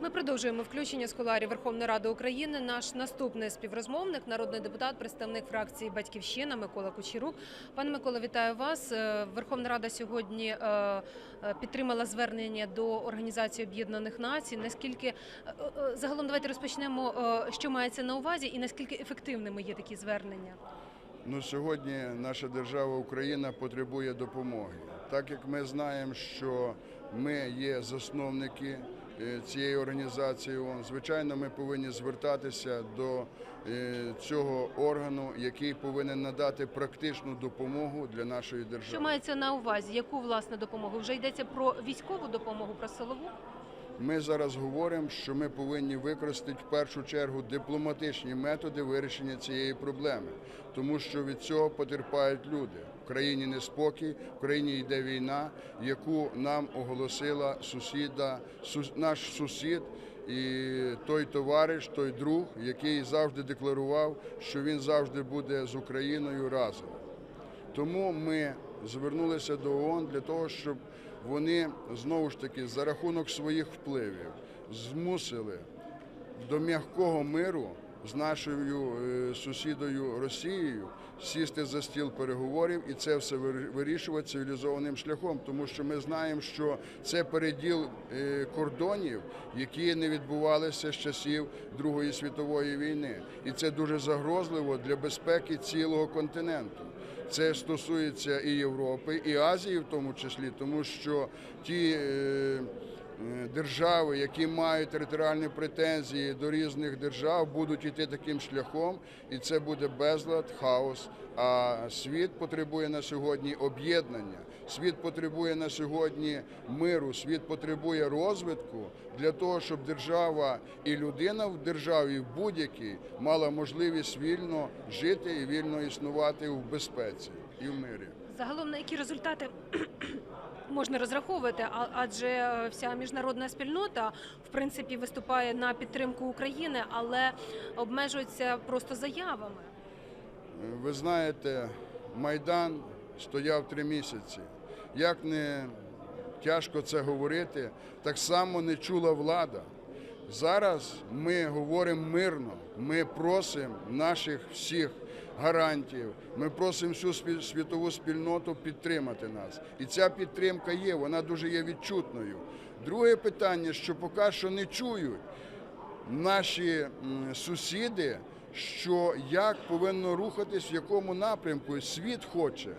Ми продовжуємо включення з куларів Верховної Ради України. Наш наступний співрозмовник, народний депутат, представник фракції Батьківщина Микола Кучерук. Пане Микола, вітаю вас. Е, Верховна Рада сьогодні е, е, підтримала звернення до Організації Об'єднаних Націй. Наскільки загалом давайте розпочнемо, що мається на увазі, і наскільки ефективними є такі звернення? Ну, сьогодні наша держава Україна потребує допомоги. Так як ми знаємо, що ми є засновники е, цієї організації, ООН, звичайно, ми повинні звертатися до е, цього органу, який повинен надати практичну допомогу для нашої Що держави. мається на увазі? Яку власне допомогу? Вже йдеться про військову допомогу, про силову? Ми зараз говоримо, що ми повинні використати в першу чергу дипломатичні методи вирішення цієї проблеми, тому що від цього потерпають люди. В країні неспокій, в країні йде війна, яку нам оголосила сусіда, наш сусід. І той товариш, той друг, який завжди декларував, що він завжди буде з Україною разом. Тому ми звернулися до ООН для того, щоб вони знову ж таки за рахунок своїх впливів змусили до м'якого миру з нашою е, сусідою Росією сісти за стіл переговорів і це все вир- вирішувати цивілізованим шляхом, тому що ми знаємо, що це переділ е, кордонів, які не відбувалися з часів Другої світової війни, і це дуже загрозливо для безпеки цілого континенту. Це стосується і Європи, і Азії, в тому числі, тому що ті е, держави, які мають територіальні претензії до різних держав, будуть йти таким шляхом, і це буде безлад, хаос. А світ потребує на сьогодні об'єднання. Світ потребує на сьогодні миру, світ потребує розвитку для того, щоб держава і людина в державі в будь-якій мала можливість вільно жити і вільно існувати в безпеці і в мирі. Загалом на які результати можна розраховувати? Адже е, вся міжнародна спільнота в принципі виступає на підтримку України, але обмежується просто заявами. Ви знаєте, Майдан стояв три місяці. Як не тяжко це говорити, так само не чула влада. Зараз ми говоримо мирно, ми просимо наших всіх гарантів, ми просимо всю світову спільноту підтримати нас. І ця підтримка є, вона дуже є відчутною. Друге питання, що поки що не чують, наші сусіди, що як повинно рухатись, в якому напрямку світ хоче.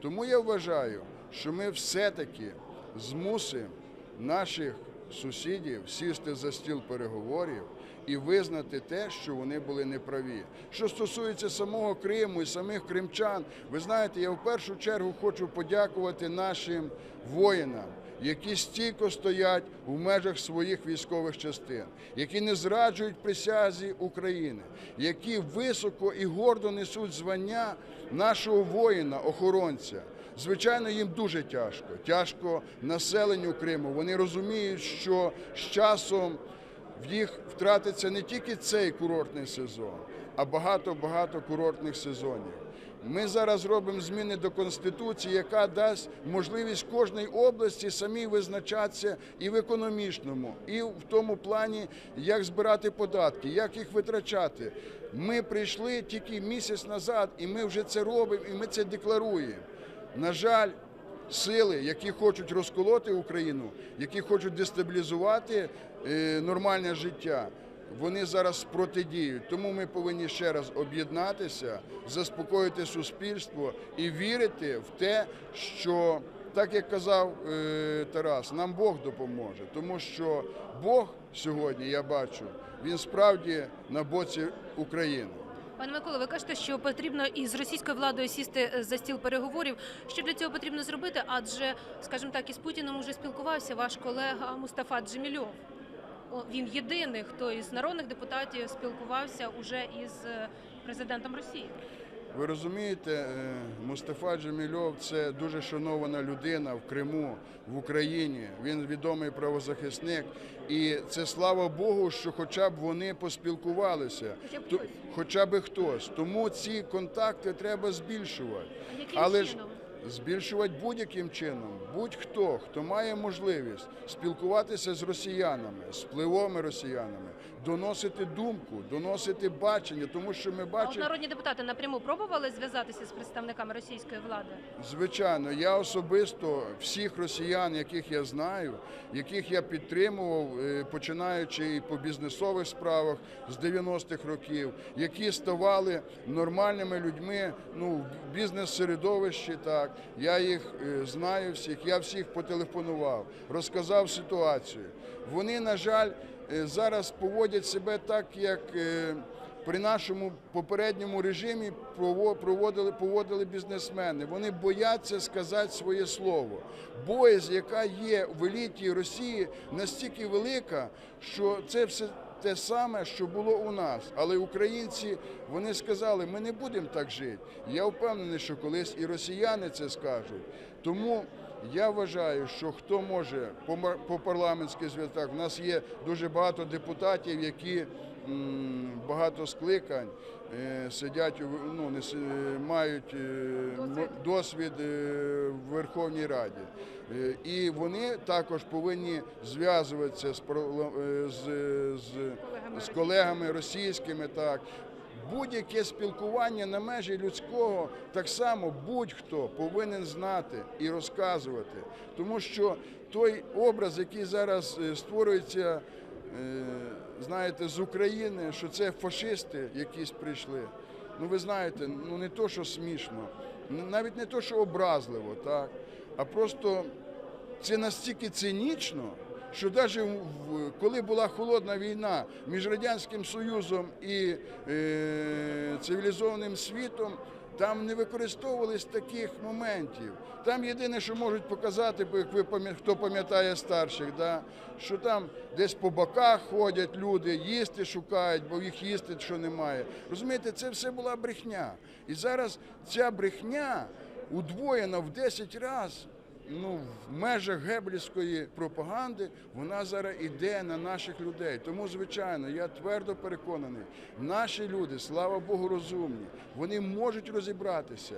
Тому я вважаю, що ми все-таки змусимо наших сусідів сісти за стіл переговорів і визнати те, що вони були неправі. Що стосується самого Криму і самих кримчан, ви знаєте, я в першу чергу хочу подякувати нашим воїнам які стійко стоять у межах своїх військових частин, які не зраджують присязі України, які високо і гордо несуть звання нашого воїна, охоронця. Звичайно, їм дуже тяжко. Тяжко населенню Криму. Вони розуміють, що з часом в їх втратиться не тільки цей курортний сезон, а багато-багато курортних сезонів. Ми зараз робимо зміни до Конституції, яка дасть можливість кожній області самій визначатися і в економічному, і в тому плані, як збирати податки, як їх витрачати. Ми прийшли тільки місяць назад, і ми вже це робимо, і ми це декларуємо. На жаль, сили, які хочуть розколоти Україну, які хочуть дестабілізувати е, нормальне життя, вони зараз протидіють. Тому ми повинні ще раз об'єднатися, заспокоїти суспільство і вірити в те, що так як казав е, Тарас, нам Бог допоможе, тому що Бог сьогодні, я бачу, він справді на боці України. Пане Микола, ви кажете, що потрібно із російською владою сісти е, за стіл переговорів. Що для цього потрібно зробити? Адже, скажімо так, із Путіним уже спілкувався ваш колега Мустафа Джемільов. Він єдиний, хто із народних депутатів спілкувався уже із е, президентом Росії. Ви розумієте, е, Мустафа Джемільов це дуже шанована людина в Криму, в Україні. Він відомий правозахисник. І це слава Богу, що хоча б вони поспілкувалися, Хоча б хтось. Тому ці контакти треба збільшувати. Але ж? Збільшувати будь-яким чином. Будь-хто, хто має можливість спілкуватися з росіянами, з впливовими росіянами, доносити думку, доносити бачення, тому що ми бачимо. народні депутати напряму пробували зв'язатися з представниками російської влади? Звичайно, я особисто всіх росіян, яких я знаю, яких я підтримував, е, починаючи і по бізнесових справах з 90-х років, які ставали нормальними людьми, ну в бізнес-середовищі. Так я їх е, знаю всіх, я всіх потелефонував, розказав ситуацію. Вони, на жаль, е, зараз поводять себе так, як. е, при нашому попередньому режимі прово- проводили, поводили бізнесмени. Вони бояться сказати своє слово. Боязнь, яка є в еліті Росії, настільки велика, що це все те саме, що було у нас. Але українці вони сказали, ми не будемо так жити. Я впевнений, що колись і росіяни це скажуть. Тому я вважаю, що хто може по парламентських зв'язках, в нас є дуже багато депутатів, які багато скликань е, сидять ну, не е, мають е, досвід в Верховній Раді. І вони також повинні зв'язуватися з, з, з, з колегами російськими. Так. Будь-яке спілкування на межі людського так само будь-хто повинен знати і розказувати. Тому що той образ, який зараз е, створюється, е, знаєте, з України, що це фашисти якісь прийшли. Ну ви знаєте, ну не то, що смішно, навіть не то, що образливо, так, а просто це настільки цинічно, що навіть коли була холодна війна між Радянським Союзом і е, цивілізованим світом, там не використовувались таких моментів. Там єдине, що можуть показати, як ви хто пам'ятає старших, що там десь по боках ходять люди, їсти шукають, бо їх їсти що немає. Розумієте, це все була брехня. І зараз ця брехня удвоєна в 10 разів ну, в межах геблівської пропаганди вона зараз іде на наших людей. Тому, звичайно, я твердо переконаний, наші люди, слава Богу, розумні, вони можуть розібратися.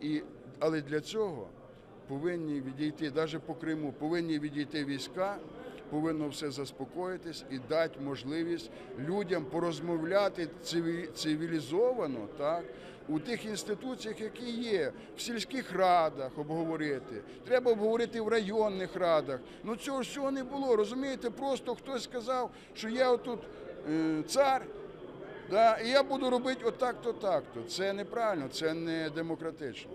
І, але для цього повинні відійти, навіть по Криму, повинні відійти війська. Повинно все заспокоїтись і дати можливість людям порозмовляти циві- цивілізовано, так у тих інституціях, які є, в сільських радах обговорити. Треба обговорити в районних радах. Ну цього всього не було. Розумієте, просто хтось сказав, що я отут е, цар. Да, і я буду робити отак-то, так-то. Це неправильно, це не демократично.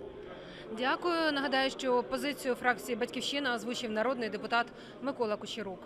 Дякую. Нагадаю, що позицію фракції Батьківщина озвучив народний депутат Микола Кучерук.